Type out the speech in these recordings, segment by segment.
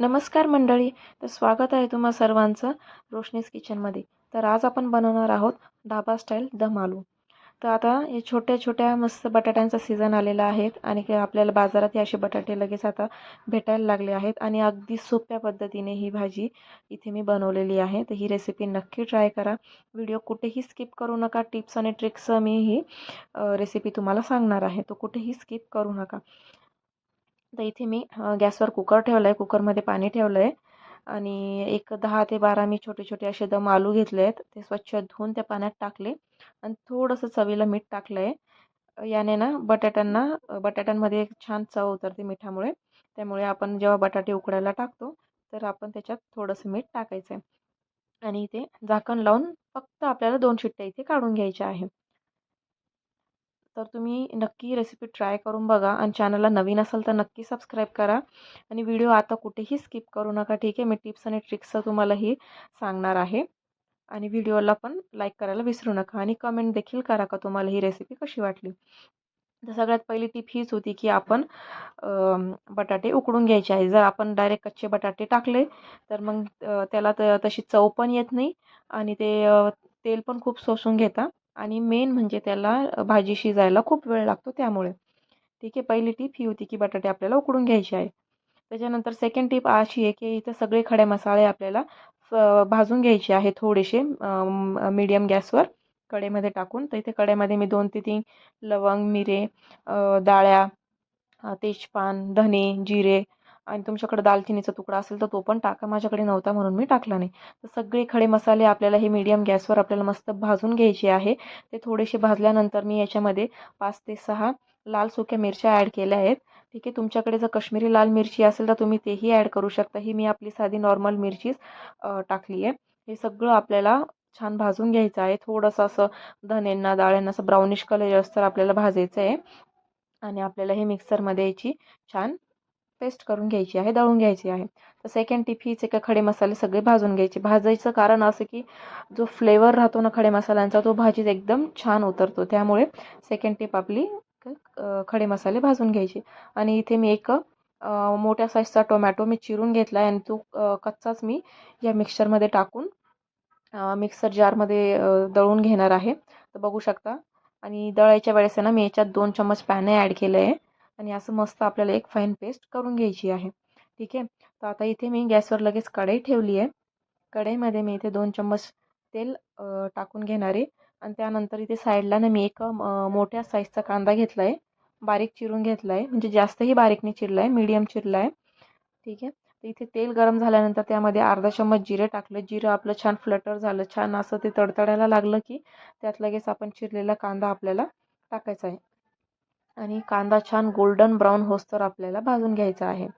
नमस्कार मंडळी तर स्वागत आहे तुम्हा सर्वांचं रोशनीस किचनमध्ये. तर आज आपण बनवणार आहोत ढाबा स्टाईल दम आलू. तर आता हे छोट्या छोट्या मस्त बटाट्यांचा सीझन आलेला आहे आणि काय आपल्याला बाजारात हे असे बटाटे लगेच आता भेटायला लागले आहेत आणि अगदी सोप्या पद्धतीने ही भाजी इथे मी बनवलेली आहे. तर ही रेसिपी नक्की ट्राय करा. व्हिडिओ कुठेही स्किप करू नका. टिप्स आणि ट्रिक्स मी ही रेसिपी तुम्हाला सांगणार आहे. तो कुठेही स्किप करू नका. तर इथे मी गॅसवर कुकर ठेवला आहे कुकरमध्ये पाणी ठेवलं आहे आणि एक दहा ते बारा मी छोटे छोटे असे दम आलू घेतले आहेत ते स्वच्छ धुवून त्या पाण्यात टाकले. आणि थोडंसं चवीला मीठ टाकलं आहे याने ना बटाट्यांना बटाट्यांमध्ये एक छान चव उतरते मिठामुळे. त्यामुळे आपण जेव्हा बटाटे उकडायला टाकतो तर आपण त्याच्यात थोडंसं मीठ टाकायचं आहे आणि इथे झाकण लावून फक्त आपल्याला दोन शिट्ट्या इथे काढून घ्यायच्या आहे. तर तुम्ही नक्की रेसिपी ट्राय करून बघा आणि चॅनलला नवीन असाल तर नक्की सबस्क्राईब करा. आणि व्हिडिओ आता कुठेही स्किप करू नका ठीक आहे? मी टिप्स आणि ट्रिक्स तुम्हालाही सांगणार आहे. आणि व्हिडिओला पण लाईक करायला विसरू नका. आणि कमेंट देखील करा का तुम्हाला ही रेसिपी कशी वाटली? तर सगळ्यात पहिली टीप हीच होती की आपण बटाटे उकडून घ्यायचे आहे. जर आपण डायरेक्ट कच्चे बटाटे टाकले तर मग त्याला त तशी चव पण येत नाही आणि ते तेल पण खूप शोषून घेता. आणि मेन म्हणजे त्याला भाजी शिजायला खूप वेळ लागतो त्यामुळे. ठीक आहे पहिली टीप ही होती की बटाटे आपल्याला उकडून घ्यायचे आहे. त्याच्यानंतर सेकंड टीप अशी आहे की इथं सगळे खडे मसाले आपल्याला भाजून घ्यायचे आहे थोडेसे मीडियम गॅसवर कडेमध्ये टाकून. तर इथे कडेमध्ये मी दोन ते तीन लवंग मिरे डाळ्या तेजपान धने जिरे आणि तुमच्याकडे दालचिनीचा तुकडा असेल तर तो पण टाका. माझ्याकडे नव्हता म्हणून मी टाकला नाही. तर सगळे खडे मसाले आपल्याला हे मीडियम गॅसवर आपल्याला मस्त भाजून घ्यायचे आहे. ते थोडेसे भाजल्यानंतर मी याच्यामध्ये पाच ते सहा लाल सुक्या मिरच्या ॲड केल्या आहेत. ठीक आहे तुमच्याकडे जर कश्मीरी लाल मिरची असेल तर तुम्ही तेही ॲड करू शकता. ही मी आपली साधी नॉर्मल मिरचीच टाकली आहे. हे सगळं आपल्याला छान भाजून घ्यायचं आहे. थोडंसं असं धनेंना डाळ्यांना असं ब्राउनिश कलर असतं आपल्याला भाजायचं आहे. आणि आपल्याला हे मिक्सरमध्ये याची छान पेस्ट करून घ्यायची आहे दळून घ्यायची आहे. तर सेकंड टिप हीच एका खडे मसाले सगळे भाजून घ्यायचे. भाजायचं कारण असं की जो फ्लेवर राहतो ना खडे मसाल्यांचा तो भाजीत एकदम छान उतरतो. त्यामुळे सेकंड टिप आपली खडे मसाले भाजून घ्यायचे. आणि इथे मी एक मोठ्या साईजचा टोमॅटो मी चिरून घेतला आहे आणि तो कच्चाच मी या मिक्सरमध्ये टाकून मिक्सर जारमध्ये दळून घेणार आहे. तर बघू शकता. आणि दळायच्या वेळेस आहे ना मी याच्यात दोन चम्मच पॅने ॲड केलं आहे आणि असं मस्त आपल्याला एक फाईन पेस्ट करून घ्यायची आहे. ठीक आहे? तर आता इथे मी गॅसवर लगेच कढई ठेवली आहे. कढईमध्ये मी इथे दोन चम्मच तेल टाकून घेणार आहे. आणि त्यानंतर इथे साईडला ना मी एक मोठ्या साईजचा कांदा घेतला आहे. बारीक चिरून घेतला आहे. म्हणजे जास्तही बारीक नाही चिरला आहे. मीडियम चिरला आहे. ठीक आहे? तर इथे तेल गरम झाल्यानंतर त्यामध्ये अर्धा चम्मच जिरे टाकलं. जिरं आपलं छान फ्लटर झालं. छान असं ते तडतडायला लागलं की त्यात लगेच आपण चिरलेला कांदा आपल्याला टाकायचा आहे. आणि कांदा छान गोल्डन ब्राऊन होस्तर आपल्याला भाजून घ्यायचा आहे.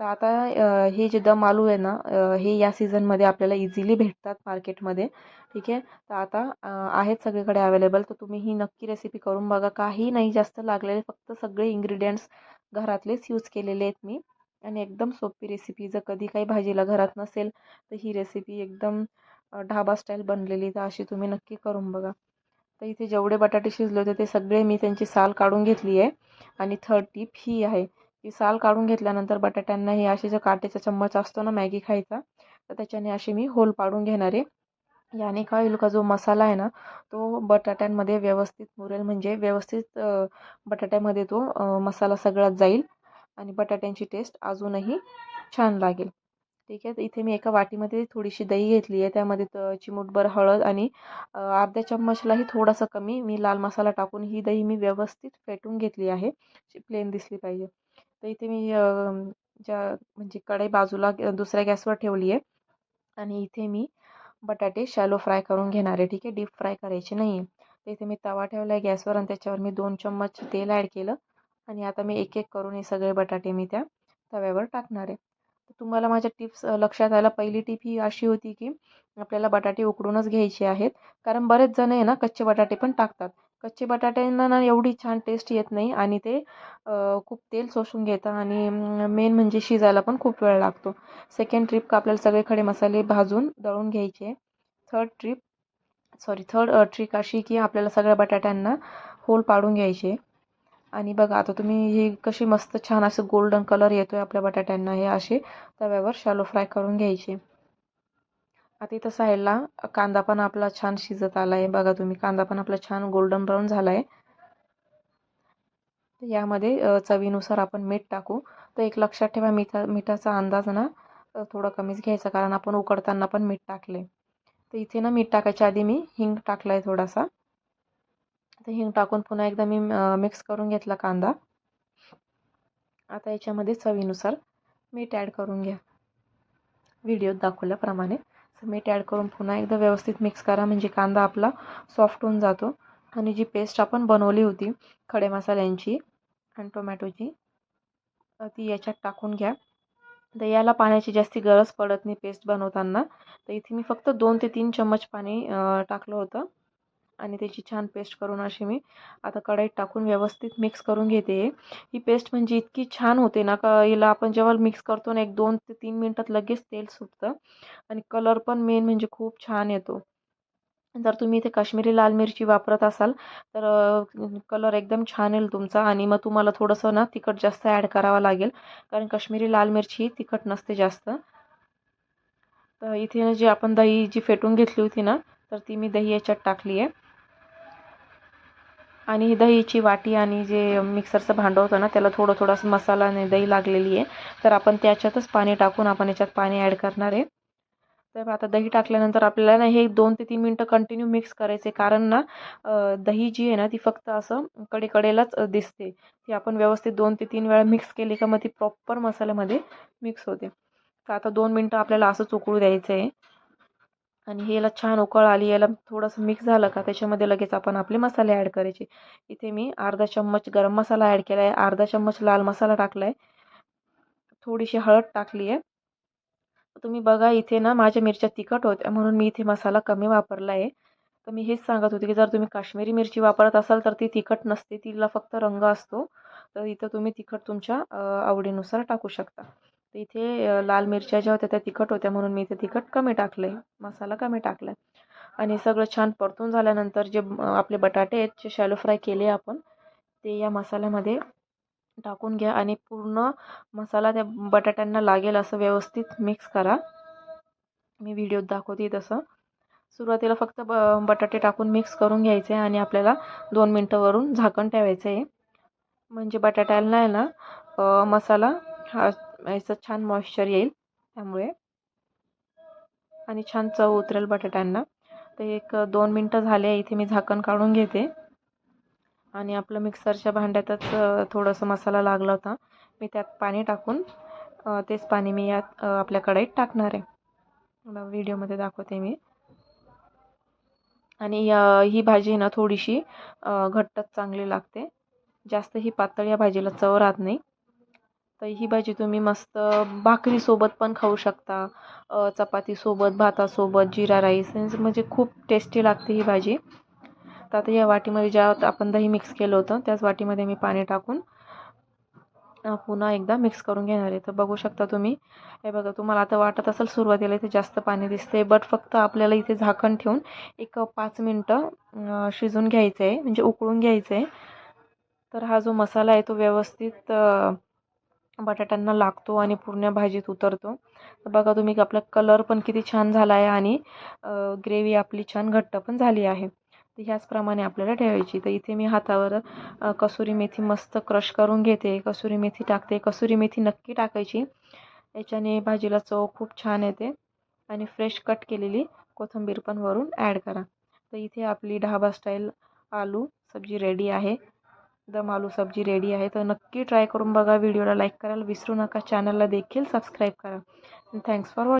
तर आता हे जे दम आलू आहे ना हे या सीझनमध्ये आपल्याला इझिली भेटतात मार्केटमध्ये ठीक आहे? तर आता आहेत सगळीकडे अवेलेबल तर तुम्ही ही नक्की रेसिपी करून बघा. काही नाही जास्त लागलेले फक्त सगळे इन्ग्रेडियंट्स घरातलेच यूज केलेले आहेत मी. आणि एकदम सोपी रेसिपी जर कधी काही भाजीला घरात नसेल तर ही रेसिपी एकदम ढाबा स्टाईल बनलेली. तर अशी तुम्ही नक्की करून बघा. तर इथे जेवढे बटाटे शिजले होते ते सगळे मी त्यांची साल काढून घेतली आहे. आणि थर्ड टीप ही आहे. की साल काढून घेतल्यानंतर बटाट्यांना हे असे जो काटेचा चम्मच असतो ना मॅगी खायचा तर त्याच्याने असे मी होल पाडून घेणार आहे. याने काय होईल का जो मसाला आहे ना तो बटाट्यांमध्ये व्यवस्थित मुरेल. म्हणजे व्यवस्थित बटाट्यामध्ये तो मसाला सगळा जाईल. आणि बटाट्यांची टेस्ट अजूनही छान लागेल. ठीक आहे. इथे मी एका वाटीमध्ये थोडीशी दही घेतली आहे. त्यामध्ये त चिमूटभर हळद आणि अर्ध्या चम्मचलाही थोडासा कमी मी लाल मसाला टाकून ही दही मी व्यवस्थित फेटून घेतली आहे. प्लेन दिसली पाहिजे. तर इथे मी ज्या म्हणजे कढई बाजूला दुसऱ्या गॅसवर ठेवली आहे. आणि इथे मी बटाटे शॅलो फ्राय करून घेणार आहे. ठीक आहे. डीप फ्राय करायचे नाही आहे तर इथे मी तवा ठेवला आहे गॅसवर आणि त्याच्यावर मी दोन चम्मच तेल ॲड केलं. आणि आता मी एक एक करून हे सगळे बटाटे मी त्या तव्यावर टाकणार आहे. तुम्हाला माझ्या टिप्स लक्षात आला पहिली टिप ही अशी होती की आपल्याला बटाटे उकडूनच घ्यायचे आहेत. कारण बरेच जण आहे ना कच्चे बटाटे पण टाकतात. कच्चे बटाट्यांना ना एवढी छान टेस्ट येत नाही आणि ते खूप तेल शोषून घेतात आणि मेन म्हणजे शिजायला पण खूप वेळ लागतो. सेकंड ट्रिप का आपल्याला सगळे खडे मसाले भाजून दळून घ्यायचे. Third trip sorry third trick अशी की आपल्याला सगळ्या बटाट्यांना होल पाडून घ्यायचे. आणि बघा आता तुम्ही ही कशी मस्त छान असं गोल्डन कलर येतोय आपल्या बटाट्यांना हे असे तव्यावर शालो फ्राय करून घ्यायचे. आता इथं साईडला कांदा पण आपला छान शिजत आला आहे बघा तुम्ही कांदा पण आपला छान गोल्डन ब्राऊन झाला आहे यामध्ये चवीनुसार आपण मीठ टाकू. तर एक लक्षात ठेवा मिठा मिठाचा अंदाज ना थोडं कमीच घ्यायचा कारण आपण उकडताना पण मीठ टाकले तर इथे ना मीठ टाकायच्या आधी मी हिंग टाकला आहे थोडासा. तर हिंग टाकून पुन्हा एकदा मी मिक्स करून घेतला कांदा. आता याच्यामध्ये चवीनुसार मीठ ॲड करून घ्या. व्हिडिओत दाखवल्याप्रमाणे. मीठ ॲड करून पुन्हा एकदा व्यवस्थित मिक्स करा. म्हणजे कांदा आपला सॉफ्ट होऊन जातो. आणि जी पेस्ट आपण बनवली होती खडे मसाल्यांची आणि टोमॅटोची ती याच्यात टाकून घ्या. तर याला पाण्याची जास्ती गरज पडत नाही पेस्ट बनवताना. तर इथे मी फक्त दोन ते तीन चम्मच पाणी टाकलं होतं. आणि त्याची छान पेस्ट करून अशी मी आता कढईत टाकून व्यवस्थित मिक्स करून घेते. ही पेस्ट म्हणजे इतकी छान होते ना का हिला आपण जेव्हा मिक्स करतो ना एक दोन ते तीन मिनटात लगेच तेल सुटतं. आणि कलर पण मेन म्हणजे खूप छान येतो. जर तुम्ही इथे काश्मीरी लाल मिरची वापरत असाल तर कलर एकदम छान येईल तुमचा. आणि मग तुम्हाला थोडंसं ना तिखट जास्त ॲड करावं लागेल. कारण काश्मीरी लाल मिरची ही तिखट नसते जास्त. तर इथे जी आपण दही जी फेटून घेतली होती ना तर ती मी दही याच्यात टाकली आहे. आणि दहीची वाटी आणि जे मिक्सरचं भांडं होतं ना त्याला थोडं थोडंसं मसाला आणि दही लागलेली आहे. तर आपण त्याच्यातच पाणी टाकून आपण याच्यात पाणी ॲड करणार आहे. तर आता दही टाकल्यानंतर आपल्याला ना हे दोन ते तीन मिनटं कंटिन्यू मिक्स करायचे कारण ना दही जी आहे ना ती फक्त असं कडेकडेलाच दिसते. ती आपण व्यवस्थित दोन ते तीन वेळा मिक्स केली का मग ती प्रॉपर मसाल्यामध्ये मिक्स होते. तर आता दोन मिनटं आपल्याला असंच उकळू द्यायचं आहे आणि ह्याला छान उकळ आली याला थोडंसं मिक्स झालं का त्याच्यामध्ये लगेच आपण आपले मसाले ॲड करायचे. इथे मी अर्धा चम्मच गरम मसाला ॲड केला आहे अर्धा चम्मच लाल मसाला टाकला आहे थोडीशी हळद टाकली आहे. तुम्ही बघा इथे ना माझ्या मिरच्या तिखट होत्या म्हणून मी इथे मसाला कमी वापरला आहे तर मी हेच सांगत होते की जर तुम्ही काश्मीरी मिरची वापरत असाल तर ती तिखट नसते तिला फक्त रंग असतो. तर इथं तुम्ही तिखट तुमच्या आवडीनुसार टाकू शकता. तर इथे लाल मिरच्या ज्या होत्या त्या तिखट होत्या म्हणून मी इथे तिखट कमी टाकलं आहे मसाला कमी टाकला आहे आणि सगळं छान परतून झाल्यानंतर जे आपले बटाटे आहेत जे शॅलो फ्राय केले आपण ते या मसाल्यामध्ये टाकून घ्या आणि पूर्ण मसाला त्या बटाट्यांना लागेल असं व्यवस्थित मिक्स करा. मी व्हिडिओत दाखवते तसं. सुरुवातीला फक्त ब बटाटे टाकून मिक्स करून घ्यायचे आणि आपल्याला दोन मिनटंवरून झाकण ठेवायचं आहे म्हणजे बटाट्याला आहे ना मसाला हा याचं छान मॉइश्चर येईल त्यामुळे. आणि छान चव उतरेल बटाट्यांना. तर एक दोन मिनटं झाले इथे मी झाकण काढून घेते. आणि आपलं मिक्सरच्या भांड्यातच थोडंसं मसाला लागला होता. मी त्यात पाणी टाकून तेच पाणी मी यात आपल्या कढईत टाकणार आहे. व्हिडिओमध्ये दाखवते मी. आणि ही भाजी ना थोडीशी घट्टच चांगली लागते. जास्त ही पातळ या भाजीला चव राहत नाही. तर ही भाजी तुम्ही मस्त भाकरीसोबत पण खाऊ शकता चपातीसोबत भातासोबत जिरा राईस म्हणजे, म्हणजे खूप टेस्टी लागते ही भाजी. तर आता या वाटीमध्ये ज्या आपण दही मिक्स केलं होतं त्याच वाटीमध्ये मी पाणी टाकून पुन्हा एकदा मिक्स करून घेणार आहे. तर बघू शकता तुम्ही. हे बघा तुम्हाला आता वाटत असेल सुरुवातीला इथे जास्त पाणी दिसते बट फक्त आपल्याला इथे झाकण ठेवून एक पाच मिनटं शिजून घ्यायचं आहे म्हणजे उकळून घ्यायचं आहे तर हा जो मसाला आहे तो व्यवस्थित बटाट्यांना लागतो आणि पूर्ण भाजीत उतरतो. तर बघा तुम्ही आपला कलर पण किती छान झाला आहे आणि ग्रेव्ही आपली छान घट्ट पण झाली आहे. तर ह्याचप्रमाणे आपल्याला ठेवायची. तर इथे मी हातावर कसुरी मेथी मस्त क्रश करून घेते. कसुरी मेथी टाकते. कसुरी मेथी नक्की टाकायची. याच्याने भाजीला चव खूप छान येते. आणि फ्रेश कट केलेली कोथिंबीर पण वरून ॲड करा. तर इथे आपली ढाबा स्टाईल आलू सब्जी रेडी आहे. दम आलू सब्जी रेडी आहे. तर नक्की ट्राय करून बघा. व्हिडिओला लाईक करायला विसरू नका. चॅनलला देखील सबस्क्राईब करा. Thanks for watch